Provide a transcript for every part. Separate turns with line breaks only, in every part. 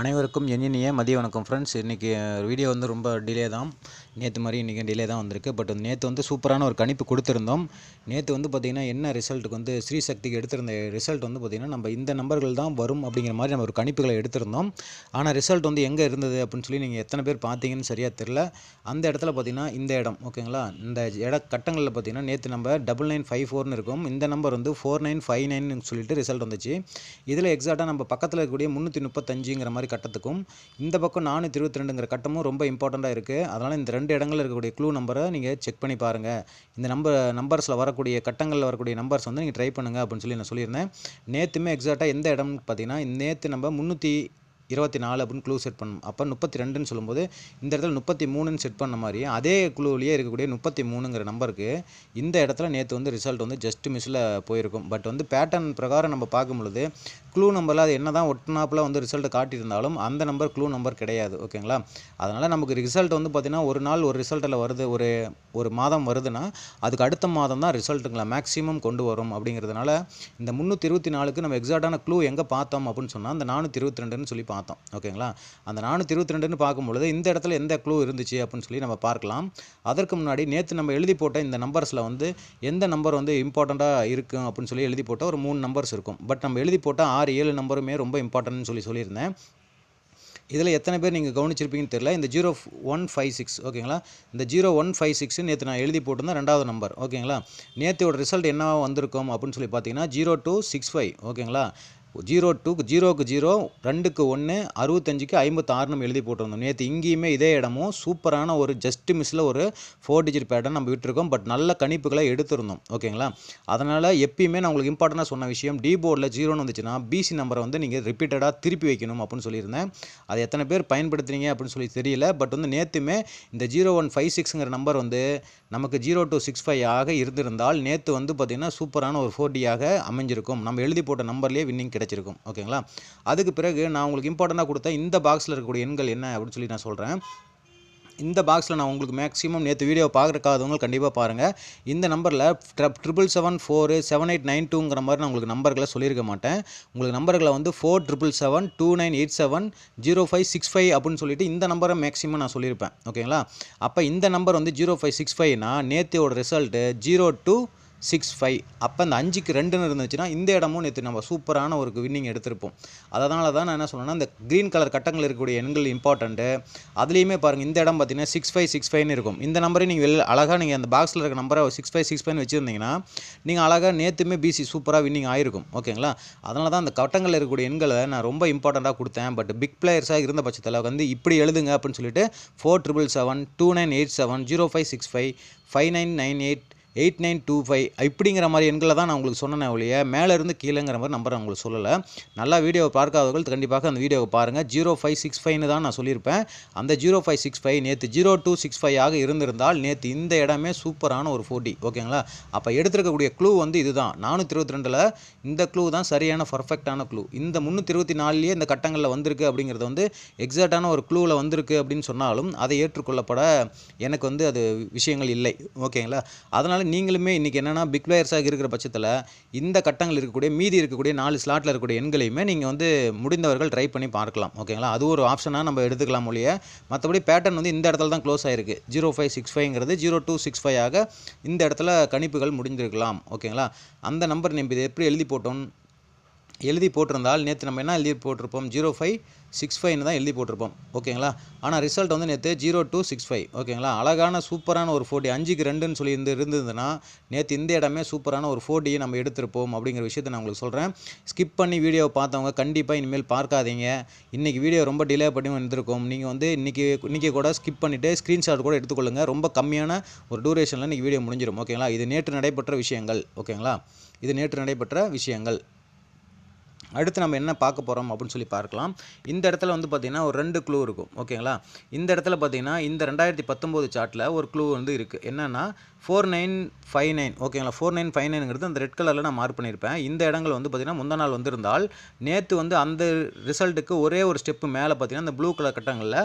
அனைவருக்கும் இனிய மதிய வணக்கம் ஃப்ரெண்ட்ஸ் இன்றைக்கி வீடியோ வந்து ரொம்ப டிலே தான். நேற்று மாதிரி இன்றைக்கி டிலே தான் வந்திருக்கு. பட் நேற்று வந்து சூப்பரான ஒரு கணிப்பு கொடுத்துருந்தோம். நேற்று வந்து பார்த்திங்கன்னா என்ன ரிசல்ட்டுக்கு வந்து ஸ்ரீசக்திக்கு எடுத்திருந்த ரிசல்ட் வந்து பார்த்திங்கன்னா நம்ம இந்த நம்பர்கள் தான் வரும் அப்படிங்கிற மாதிரி நம்ம ஒரு கணிப்புகளை எடுத்திருந்தோம். ஆனால் ரிசல்ட் வந்து எங்கே இருந்தது அப்படின்னு சொல்லி நீங்கள் எத்தனை பேர் பார்த்தீங்கன்னு சரியாக தெரில அந்த இடத்துல பார்த்திங்கன்னா இந்த இடம் ஓகேங்களா இந்த இட கட்டங்களில் பார்த்திங்கன்னா நேற்று நம்ம டபுள் நைன் ஃபைவ் ஃபோர்னு இருக்கும். இந்த நம்பர் வந்து ஃபோர் நைன் ஃபைவ் நைன்னு சொல்லிட்டு ரிசல்ட் வந்துச்சு. இதில் எக்ஸாக்டாக நம்ம பக்கத்தில் இருக்கக்கூடிய முந்நூற்றி முப்பத்தஞ்சுங்கிற மாதிரி கட்டத்துக்கும் இந்த பக்கம் நானூற்றி இருபத்தி ரெண்டுங்கிற கட்டமும் ரொம்ப இம்பார்ட்டண்ட்டாக இருக்குது அதனால் இந்த ரெண்டு இடங்களில் இருக்கக்கூடிய க்ளூ நம்பரை நீங்கள் செக் பண்ணி பாருங்கள் இந்த நம்பர் நம்பர்ஸில் வரக்கூடிய கட்டங்களில் வரக்கூடிய நம்பர்ஸ் வந்து நீங்கள் ட்ரை பண்ணுங்கள் அப்படின்னு சொல்லி நான் சொல்லியிருந்தேன். நேற்றுமே எக்ஸாக்டாக எந்த இடம்னு பார்த்தீங்கன்னா நேற்று நம்ம முந்நூற்றி இருபத்தி நாலு அப்படின்னு க்ளூ செட் பண்ணும். அப்போ முப்பத்தி ரெண்டுன்னு சொல்லும்போது இந்த இடத்துல முப்பத்தி மூணுன்னு செட் பண்ண மாதிரி அதே க்ளூலேயே இருக்கக்கூடிய முப்பத்தி மூணுங்கிற நம்பருக்கு இந்த இடத்துல நேற்று வந்து ரிசல்ட் வந்து ஜஸ்ட் மிஸ்ஸில் போயிருக்கும். பட் வந்து பேட்டர்ன் பிரகாரம் நம்ம பார்க்கும் பொழுது க்ளூ நம்பரில் அது என்ன தான் ஒட்டுனாப்பில் வந்து ரிசல்ட் காட்டியிருந்தாலும் அந்த நம்பர் க்ளூ நம்பர் கிடையாது ஓகேங்களா அதனால் நமக்கு ரிசல்ட் வந்து பார்த்திங்கன்னா ஒரு நாள் ஒரு ரிசல்ட்டில் வருது ஒரு ஒரு மாதம் வருதுன்னா அதுக்கு அடுத்த மாதம் தான் ரிசல்ட்டுங்களா மேக்ஸிமம் கொண்டு வரும் அப்படிங்கிறதுனால இந்த முந்நூற்றி இருபத்தி நாலுக்கு நம்ம எக்ஸாக்டான க்ளூ எங்கே பார்த்தோம் அப்படின்னு சொன்னால் அந்த நானூற்றி இருபத்தி ரெண்டுன்னு சொல்லி பார்த்தோம் ஓகேங்களா அந்த நானூற்றி இருபத்தி ரெண்டுன்னு பார்க்கும்பொழுது இந்த இடத்துல எந்த க்ளூ இருந்துச்சு அப்படின்னு சொல்லி நம்ம பார்க்கலாம். அதற்கு முன்னாடி நேற்று நம்ம எழுதி போட்ட இந்த நம்பர்ஸில் வந்து எந்த நம்பர் வந்து இம்பார்ட்டண்ட்டாக இருக்கும் அப்படின்னு சொல்லி எழுதி போட்டால் ஒரு மூணு நம்பர்ஸ் இருக்கும். பட் நம்ம எழுதி போட்டால் ஆறு ஏழு நம்பருமே ரொம்ப இம்பார்ட்டன்ட்னு சொல்லி சொல்லியிருந்தேன். இதில் எத்தனை பேர் நீங்கள் கவனிச்சிருப்பீங்கன்னு தெரியல. இந்த ஜீரோ ஒன் ஃபைவ் சிக்ஸ் ஓகேங்களா? இந்த ஜீரோ ஒன் ஃபைவ் சிக்ஸ் நேற்று நான் எழுதி போட்டிருந்தேன் ரெண்டாவது நம்பர் ஓகேங்களா? நேற்றோட ரிசல்ட் என்னவா வந்திருக்கும் அப்படின்னு சொல்லி பார்த்தீங்கன்னா ஜீரோ டூ சிக்ஸ் ஃபைவ் ஓகேங்களா? ஜீரோ டூக்கு ஜீரோக்கு ஜீரோ ரெண்டுக்கு ஒன்று அறுபத்தஞ்சுக்கு ஐம்பத்தாறுனு நம்ம எழுதி போட்டிருந்தோம். நேற்று இங்கேயுமே இதே இடமும் சூப்பரான ஒரு ஜஸ்ட் மிஸ்ஸில் ஒரு ஃபோர் டிஜிட் பேட்டர்ன் நம்ம விட்டுருக்கோம். பட் நல்ல கணிப்புகளை எடுத்திருந்தோம். ஓகேங்களா? அதனால் எப்பயுமே நான் உங்களுக்கு இம்பார்ட்டண்டாக சொன்ன விஷயம் டி போர்டில் ஜீரோன்னு வந்துச்சுன்னா பிசி நம்பரை வந்து நீங்கள் ரிப்பீட்டடாக திருப்பி வைக்கணும் அப்படின்னு சொல்லியிருந்தேன். அது எத்தனை பேர் பயன்படுத்துறீங்க அப்படின்னு சொல்லி தெரியல. பட் வந்து நேற்றுமே இந்த ஜீரோ ஒன் ஃபைவ் சிக்ஸுங்கிற நம்பர் வந்து நமக்கு ஜீரோ டூ சிக்ஸ் ஃபைவ் ஆக இருந்திருந்தால் நேற்று வந்து பார்த்திங்கன்னா சூப்பரான ஒரு ஃபோர் டியாக அமைஞ்சிருக்கும். நம்ம எழுதி போட்ட நம்பர்லேயே வின்னிங் கிடைச்சிருக்கும். ஓகேங்களா? அதுக்கு பிறகு நான் உங்களுக்கு இம்பார்ட்டண்ட்டாக கொடுத்த இந்த பாக்ஸில் இருக்கக்கூடிய எண்கள் என்ன அப்படின்னு சொல்லி நான் சொல்கிறேன் இந்த பாக்ஸில் நான் உங்களுக்கு மேக்ஸிமம் நேற்று வீடியோ பார்க்குறக்காதவங்க கண்டிப்பாக பாருங்கள் இந்த நம்பரில் triple seven four seven eight nine டூங்கிற மாதிரி நான் உங்களுக்கு நம்பர்களை சொல்லியிருக்க மாட்டேன். உங்களுக்கு நம்பர்களை வந்து four triple seven two nine eight seven zero five six five அப்படின்னு சொல்லிட்டு இந்த நம்பரை மேக்ஸிமம் நான் சொல்லியிருப்பேன். ஓகேங்களா? அப்போ இந்த நம்பர் வந்து ஜீரோ ஃபைவ் சிக்ஸ் ஃபைவ்னா நேற்றோட result zero two six five அப்போ அந்த அஞ்சுக்கு ரெண்டுன்னு இருந்துச்சுன்னா இந்த இடமும் நேற்று நம்ம சூப்பரான ஒரு வின்னிங் எடுத்திருப்போம். அதனால தான் நான் என்ன சொன்னேன்னா இந்த க்ரீன் கலர் கட்டங்கள் இருக்கக்கூடிய எண்கள் இம்பார்ட்டண்ட்டு அதுலேயுமே பாருங்கள் இந்த இடம் பார்த்தீங்கன்னா சிக்ஸ் ஃபைவ் சிக்ஸ் ஃபைவ்னு இருக்கும். இந்த நம்பரை நீங்கள் வெளில அழகாக நீங்கள் அந்த பாக்ஸில் இருக்க நம்பரை சிக்ஸ் ஃபைவ் சிக்ஸ் ஃபைவ்னு வச்சுருந்தீங்கன்னா நீங்கள் அழகாக நேற்றுமே பிசி சூப்பராக வின்னிங் ஆயிருக்கும். ஓகேங்களா அதனால தான் அந்த கட்டங்களில் இருக்கக்கூடிய எண்களை நான் ரொம்ப இம்பார்ட்டண்ட்டாக கொடுத்தேன். பட் பிக் பிளேயர்ஸாக இருந்த பட்சத்தில் வந்து இப்படி எழுதுங்க அப்படின்னு சொல்லிட்டு four triple seven two nine eight seven zero five six five five nine nine eight eight nine two five இப்படிங்கிற மாதிரி எண்களை தான் நான் உங்களுக்கு சொன்னேன் ஒழிய மேலேருந்து கீழேங்கிற மாதிரி நம்பர் நான் உங்களுக்கு சொல்லலை. நல்லா வீடியோவை பார்க்காதவர்கள் கண்டிப்பாக அந்த வீடியோவை பாருங்கள் ஜீரோ ஃபைவ் சிக்ஸ் ஃபைவ்னு தான் நான் சொல்லியிருப்பேன். அந்த ஜீரோ ஃபைவ் சிக்ஸ் ஃபைவ் நேற்று ஜீரோ டூ சிக்ஸ் ஃபைவ் ஆக இருந்திருந்தால் நேற்று இந்த இடமே சூப்பரான ஒரு ஃபோர்ட்டி ஓகேங்களா? அப்போ எடுத்துருக்கக்கூடிய க்ளூ வந்து இதுதான். நானூற்றி இருபத்தி ரெண்டில் இந்த க்ளூ தான் சரியான பர்ஃபெக்டான க்ளூ இந்த முந்நூற்றி இருபத்தி நாலுலேயே இந்த கட்டங்களில் வந்திருக்கு அப்படிங்கிறது வந்து எக்ஸாக்டான ஒரு க்ளூவில் வந்திருக்கு அப்படின்னு சொன்னாலும் அதை ஏற்றுக்கொள்ளப்பட எனக்கு வந்து அது விஷயங்கள் இல்லை. ஓகேங்களா? அதனால் அதனால் நீங்களுமே இன்றைக்கி என்னென்னா பிக் பிளேயர்ஸாக இருக்கிற பட்சத்தில் இந்த கட்டங்கள் இருக்கக்கூடிய மீதி இருக்கக்கூடிய நாலு ஸ்லாட்டில் இருக்கக்கூடிய எண்களையுமே நீங்கள் வந்து முடிந்தவர்கள் ட்ரை பண்ணி பார்க்கலாம். ஓகேங்களா? அது ஒரு ஆப்ஷனாக நம்ம எடுத்துக்கலாம் ஒழிய மற்றபடி பேட்டர்ன் வந்து இந்த இடத்துல தான் க்ளோஸ் ஆகிருக்கு ஜீரோ ஃபைவ் சிக்ஸ் ஃபைவ்ங்கிறது ஜீரோ டூ சிக்ஸ் ஃபைவ் ஆக இந்த இடத்துல கணிப்புகள் முடிஞ்சிருக்கலாம். ஓகேங்களா? அந்த நம்பர் நம்ம இது எப்படி எழுதி போட்டோம் எழுதி போட்டிருந்தால் நேற்று நம்ம என்ன எழுதி போட்டிருப்போம்? ஜீரோ ஃபைவ் சிக்ஸ் ஃபைவ்னு தான் எழுதி போட்டிருப்போம். ஓகேங்களா? ஆனால் ரிசல்ட் வந்து நேற்று ஜீரோ டூ சிக்ஸ் ஃபைவ். ஓகேங்களா? அழகான சூப்பரான ஒரு ஃபோர்டி அஞ்சுக்கு ரெண்டுன்னு சொல்லி இருந்து இருந்ததுன்னா நேற்று இந்த இடமே சூப்பரான ஒரு ஃபோர்டியை நம்ம எடுத்திருப்போம் அப்படிங்கிற விஷயத்தை நான் உங்களுக்கு சொல்கிறேன் ஸ்கிப் பண்ணி வீடியோவை பார்த்தவங்க கண்டிப்பாக இனிமேல் பார்க்காதீங்க. இன்றைக்கி வீடியோ ரொம்ப டிலே பண்ணி வந்திருக்கும் நீங்கள் வந்து இன்றைக்கி இன்றைக்கி கூட ஸ்கிப் பண்ணிவிட்டு ஸ்க்ரீன்ஷாட் கூட எடுத்துக்கொள்ளுங்கள் ரொம்ப கம்மியான ஒரு டூரேஷனில் இன்றைக்கி வீடியோ முடிஞ்சிடும். ஓகேங்களா? இது நேற்று நடைபெற்ற விஷயங்கள். ஓகேங்களா? இது நேற்று நடைபெற்ற விஷயங்கள். அடுத்து நம்ம என்ன பார்க்க போகிறோம் அப்படின்னு சொல்லி பார்க்கலாம். இந்த இடத்துல வந்து பார்த்திங்கன்னா ஒரு ரெண்டு க்ளூ இருக்கும். ஓகேங்களா இந்த இடத்துல பார்த்திங்கன்னா இந்த ரெண்டாயிரத்தி பத்தொம்போது சார்ட்டில் ஒரு க்ளூ வந்து இருக்குது என்னென்னா ஃபோர் நைன் ஃபைவ் நைன். ஓகேங்களா? ஃபோர் நைன் ஃபைவ் நைனுங்கிறது அந்த ரெட் கலரில் நான் மார்க் பண்ணியிருப்பேன் இந்த இடங்கள் வந்து பார்த்திங்கன்னா முந்தா நாள் வந்திருந்தால் நேற்று வந்து அந்த ரிசல்ட்டுக்கு ஒரே ஒரு ஸ்டெப்பு மேலே பார்த்திங்கன்னா அந்த ப்ளூ கலர் கட்டங்களில்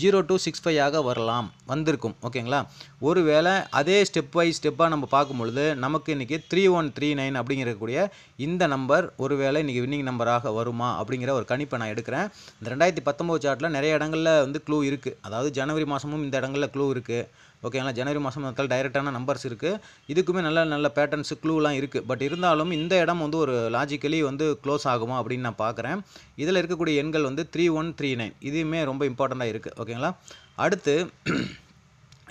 ஜீரோ டூ சிக்ஸ் ஃபைவ் ஆக வரலாம் வந்திருக்கும். ஓகேங்களா? ஒருவேளை அதே ஸ்டெப் பை ஸ்டெப்பாக நம்ம பார்க்கும்பொழுது நமக்கு இன்றைக்கி த்ரீ ஒன் த்ரீ நைன் அப்படிங்கிறக்கூடிய இந்த நம்பர் ஒரு வேளை இன்றைக்கி வின்னிங் நம்பராக வருமா அப்படிங்கிற ஒரு கணிப்பை நான் எடுக்கிறேன். இந்த ரெண்டாயிரத்தி பத்தொம்போது சார்ட்டில் நிறைய இடங்களில் வந்து க்ளூ இருக்குது அதாவது ஜனவரி மாதமும் இந்த இடங்களில் க்ளூ இருக்குது ஓகேங்களா ஜனவரி மாதம் மொத்தம் டைரெக்டான நம்பர்ஸ் இருக்குது இதுக்குமே நல்ல நல்ல பேட்டர்ன்ஸ் க்ளூலாம் இருக்குது பட் இருந்தாலும் இந்த இடம் வந்து ஒரு லாஜிக்கலி வந்து க்ளோஸ் ஆகுமா அப்படின்னு நான் பார்க்குறேன் இதில் இருக்கக்கூடிய எண்கள் வந்து த்ரீ ஒன் த்ரீ நைன் இதுவுமே ரொம்ப இம்பார்ட்டண்ட்டாக இருக்குது ஓகேங்களா அடுத்து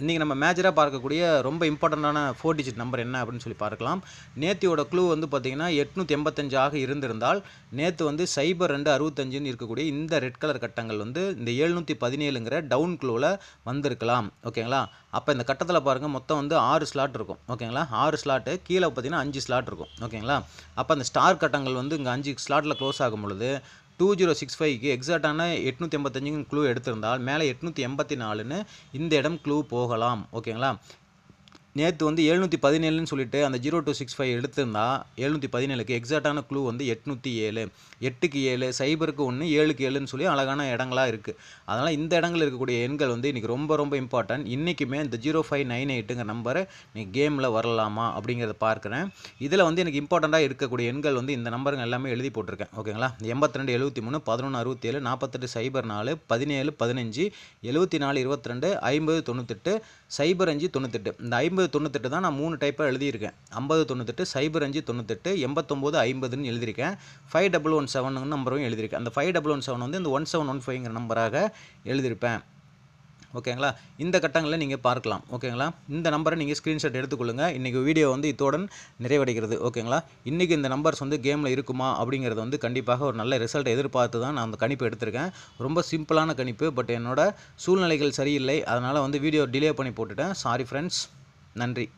இன்றைக்கி நம்ம மேஜராக பார்க்கக்கூடிய ரொம்ப இம்பார்ட்டண்ட்டான ஃபோர் டிஜிட் நம்பர் என்ன அப்படின்னு சொல்லி பார்க்கலாம். நேத்தியோட க்ளூ வந்து பார்த்திங்கன்னா எட்நூற்றி எண்பத்தஞ்சாக இருந்திருந்தால் நேற்று வந்து சைபர் ரெண்டு அறுபத்தஞ்சுன்னு இருக்கக்கூடிய இந்த ரெட் கலர் கட்டங்கள் வந்து இந்த ஏழ்நூற்றி பதினேழுங்கிற டவுன் க்ளூவில் வந்திருக்கலாம். ஓகேங்களா அப்போ இந்த கட்டத்தில் பாருங்கள் மொத்தம் வந்து ஆறு ஸ்லாட் இருக்கும். ஓகேங்களா ஆறு ஸ்லாட்டு கீழே பார்த்தீங்கன்னா அஞ்சு ஸ்லாட் இருக்கும். ஓகேங்களா அப்போ அந்த ஸ்டார் கட்டங்கள் வந்து இங்கே அஞ்சு ஸ்லாட்டில் க்ளோஸ் ஆகும் பொழுது டூ ஜீரோ சிக்ஸ் ஃபைவ்க்கு எக்ஸாக்டான எட்நூற்றி எண்பத்தஞ்சுங்க க்ளூ எடுத்திருந்தால் மேலே எட்நூற்றி எண்பத்தி நாலுன்னு இந்த இடம் க்ளூ போகலாம். ஓகேங்களா நேற்று வந்து எழுநூற்றி பதினேழுன்னு சொல்லிட்டு அந்த ஜீரோ டூ சிக்ஸ் ஃபைவ் எடுத்திருந்தா எழுநூற்றி பதினேழுக்கு எக்ஸாக்டான க்ளூ வந்து எட்நூற்றி ஏழு. எட்டுக்கு ஏழு சைபருக்கு ஒன்று ஏழுக்கு ஏழுன்னு சொல்லி அழகான இடங்களாக இருக்குது அதனால் இந்த இடங்களில் இருக்கக்கூடிய எண்கள் வந்து இன்றைக்கி ரொம்ப ரொம்ப இம்பார்ட்டன்ட் இன்றைக்குமே இந்த ஜீரோ ஃபைவ் நைன் எயிட்டுங்க நம்பர் நீ கேமில் வரலாமா அப்படிங்கிறத பார்க்குறேன். இதில் வந்து எனக்கு இம்பார்ட்டண்ட்டாக இருக்கக்கூடிய எண்கள் வந்து இந்த நம்பருங்க எல்லாமே எழுதி போட்டிருக்கேன். ஓகேங்களா? எண்பத்தி ரெண்டு எழுபத்தி மூணு பதினொன்று அறுபத்தேழு நாற்பத்தெட்டு சைபர் நாலு பதினேழு பதினஞ்சு எழுபத்தி நாலு இருபத்தி ரெண்டு ஐம்பது தொண்ணூத்தெட்டு சைபர் அஞ்சு தொண்ணூத்தெட்டு. இந்த ஐம்பது தொண்ணூத்தெட்டு தான் நான் மூணு டைப்பாக எழுதியிருக்கேன். ஐம்பது தொண்ணூத்தெட்டு சைபர் அஞ்சு தொண்ணூத்தெட்டு எண்பத்தொம்போது ஐம்பதுன்னு எழுதியிருக்கேன். ஃபைவ் டபுள் ஒன் செவன் நம்பரும் எழுதியிருக்கேன். அந்த ஃபைவ் டபுள் ஒன் செவன் வந்து இந்த ஒன் செவன் ஒன் ஃபைவ்ங்கிற நம்பராக எழுதியிருப்பேன். ஓகேங்களா? இந்த கட்டங்களில் நீங்கள் பார்க்கலாம். ஓகேங்களா? இந்த நம்பரை நீங்கள் ஸ்க்ரீன்ஷாட் எடுத்துக்கொள்ளுங்கள் இன்றைக்கி வீடியோ வந்து இத்தோடன் நிறைவடைகிறது. ஓகேங்களா? இன்றைக்கி இந்த நம்பர்ஸ் வந்து கேமில் இருக்குமா அப்படிங்கிறது வந்து கண்டிப்பாக ஒரு நல்ல ரிசல்ட் எதிர்பார்த்து தான் நான் அந்த கணிப்பு எடுத்திருக்கேன். ரொம்ப சிம்பிளான கணிப்பு பட் என்னோட சூழ்நிலைகள் சரியில்லை. அதனால் வந்து வீடியோ டிலே பண்ணி போட்டுட்டேன். சாரி ஃப்ரெண்ட்ஸ் நன்றி.